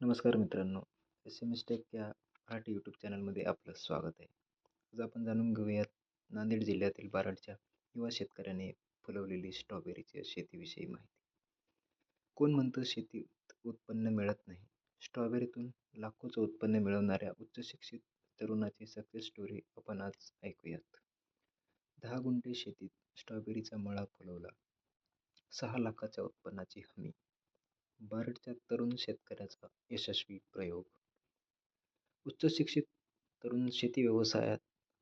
नमस्कार मित्रांनो S M S tech या मराठी यूट्यूब चॅनलमध्ये आपलं स्वागत आहे. आज आपण जाणून घेऊयात नांदेड जिल्ह्यातील बारडच्या युवा शेतकऱ्याने फुलवलेली स्ट्रॉबेरीच्या शेतीविषयी माहिती. कोण म्हणतं शेतीत उत्पन्न मिळत नाही? स्ट्रॉबेरीतून लाखोचं उत्पन्न मिळवणाऱ्या उच्च शिक्षित तरुणाची सक्सेस स्टोरी आपण आज ऐकूयात. दहा गुंठे शेतीत स्ट्रॉबेरीचा मळा फुलवला. सहा लाखाच्या उत्पन्नाची हमी. बारडच्या तरुण शेतकऱ्याचा यशस्वी प्रयोग. उच्च शिक्षित तरुण शेती व्यवसायात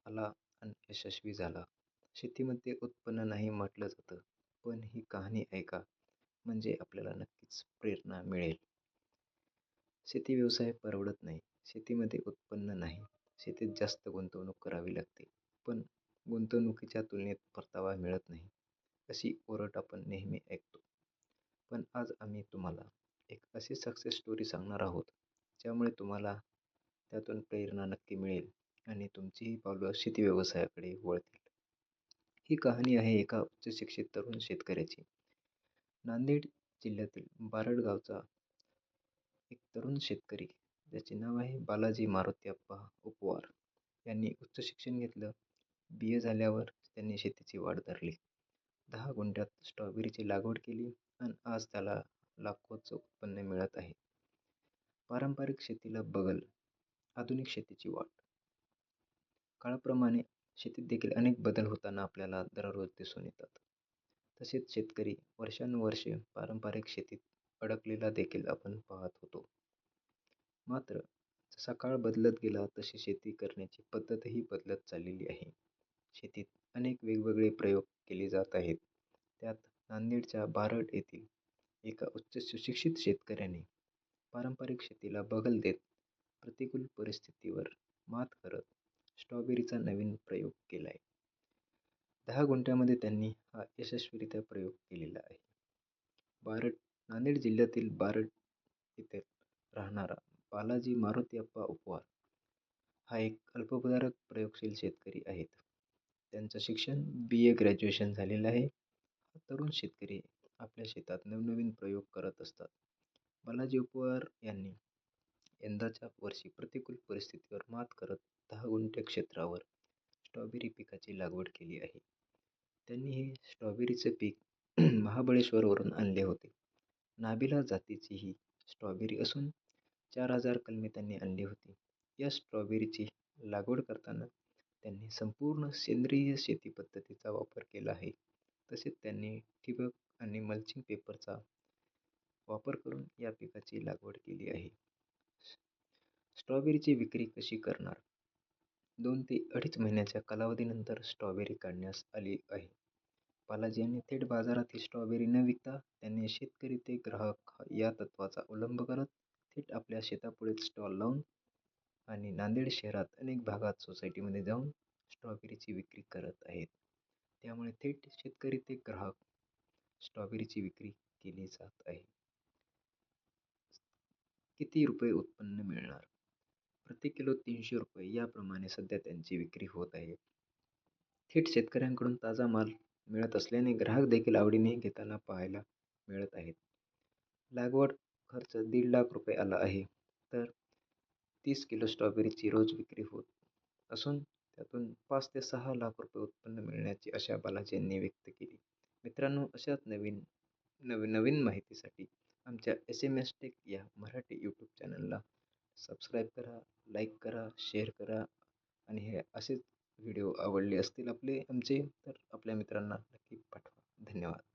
आला आणि यशस्वी झाला. शेतीमध्ये उत्पन्न नाही म्हटलं जातं पण ही कहाणी ऐका म्हणजे आपल्याला नक्कीच प्रेरणा मिळेल. शेती व्यवसाय परवडत नाही. शेतीमध्ये उत्पन्न नाही. शेतीत जास्त गुंतवणूक करावी लागते पण गुंतवणुकीच्या तुलनेत परतावा मिळत नाही अशी ओरड आपण नेहमी ऐकतो. पण आज आम्ही तुम्हाला एक अशी सक्सेस स्टोरी सांगणार आहोत ज्यामुळे तुम्हाला त्यातून प्रेरणा नक्की मिळेल आणि तुमचीही पावलं शेती व्यवसायाकडे वळतील. ही कहाणी आहे एका उच्च शिक्षित तरुण शेतकऱ्याची. नांदेड जिल्ह्यातील बारड गावचा एक तरुण शेतकरी ज्याचे नाव आहे बालाजी मारुतीप्पा उपवार. यांनी उच्च शिक्षण घेतलं बी ए झाल्यावर त्यांनी शेतीची वाढ धरली. दहा गुंठ्यात स्ट्रॉबेरीची लागवड केली आणि आज त्याला लाखोचं उत्पन्न मिळत आहे. पारंपरिक शेतीला बगल आधुनिक शेतीची वाट. काळाप्रमाणे शेतीत देखील अनेक बदल होताना आपल्याला दररोज दिसून येतात. तसेच शेतकरी वर्षानुवर्षे पारंपरिक शेतीत अडकलेला देखील आपण पाहत होतो. मात्र जसा काळ बदलत गेला तशी शेती करण्याची पद्धतही बदलत चाललेली आहे. शेतीत अनेक वेगवेगळे प्रयोग केले जात आहेत. त्यात नांदेडच्या बारड येथील एका उच्च सुशिक्षित शेतकऱ्याने पारंपरिक शेतीला बगल देत प्रतिकूल परिस्थितीवर मात करत स्ट्रॉबेरीचा नवीन प्रयोग केला आहे दहा गुंठ्यामध्ये त्यांनी हा यशस्वीरित्या प्रयोग केलेला आहे. बारड नांदेड जिल्ह्यातील बारड येथे राहणारा बालाजी मारुतीअप्पा उपवार हा एक अल्पभूधारक प्रयोगशील शेतकरी आहेत. त्यांचं शिक्षण बी ए ग्रॅज्युएशन झालेलं आहे. तरुण शेतकरी आपल्या शेतात नवनवीन प्रयोग करत असतात. बालाजी उपवार यांनी यंदाच्या वर्षी प्रतिकूल परिस्थितीवर मात करत दहा गुंठे क्षेत्रावर स्ट्रॉबेरी पिकाची लागवड केली आहे. त्यांनी हे स्ट्रॉबेरीचे पीक महाबळेश्वरवरून आणले होते. नाबिला जातीची ही स्ट्रॉबेरी असून चार हजार कलमे त्यांनी आणली होती. या स्ट्रॉबेरीची लागवड करताना त्यांनी संपूर्ण सेंद्रिय शेती पद्धतीचा वापर केला आहे. तसेच त्यांनी ठिबक आणि मल्चिंग पेपरचा वापर करून या पिकाची लागवड केली आहे. स्ट्रॉबेरीची विक्री कशी करणार? दोन ते अडीच महिन्याच्या कालावधीनंतर स्ट्रॉबेरी काढण्यास आली आहे. बालाजी यांनी थेट बाजारात ही स्ट्रॉबेरी न विकता त्यांनी शेतकरी ते ग्राहक या तत्वाचा अवलंब करत थेट आपल्या शेतापुढेच स्टॉल लावून आणि नांदेड शहरात अनेक भागात सोसायटीमध्ये जाऊन स्ट्रॉबेरीची विक्री करत आहेत. त्यामुळे थेट शेतकरी ते ग्राहक स्ट्रॉबेरीची विक्री केली जात आहे. किती रुपये उत्पन्न मिळणार? प्रति किलो तीनशे रुपये याप्रमाणे सध्या त्यांची विक्री होत आहे. थेट शेतकऱ्यांकडून ताजा माल मिळत असल्याने ग्राहक देखील आवडीने घेताना पाहायला मिळत आहेत. लागवड खर्च दीड लाख रुपये आला आहे. तर तीस किलो स्ट्रॉबेरीची रोज विक्री होत असून त्यातून पाच ते सहा लाख रुपये उत्पन्न मिळण्याची आशा बालाजी यांनी व्यक्त केली. मित्रांनो अशाच नवीन नवीन नवीन माहितीसाठी आमच्या एस एम एस टेक या मराठी यूट्यूब चॅनलला सबस्क्राईब करा लाईक करा शेअर करा आणि हे असेच व्हिडिओ आवडले असतील आपले आमचे तर आपल्या मित्रांना नक्की पाठवा. धन्यवाद.